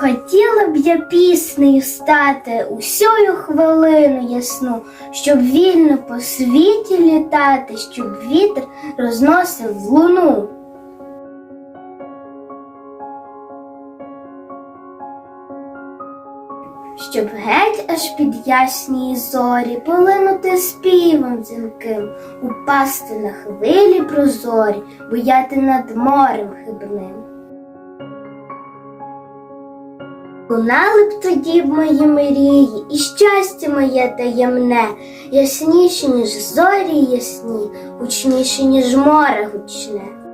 Хотіла б я піснею стати усю хвилину ясну, щоб вільно по світі літати, щоб вітер розносив луну. Щоб геть аж під ясні зорі полинути співом дзвінким, упасти на хвилі прозорі, буяти над морем хибним. Лунали б тоді б мої мрії, і щастя моє таємне, ясніші, ніж зорі ясні, гучніші, ніж море гучне.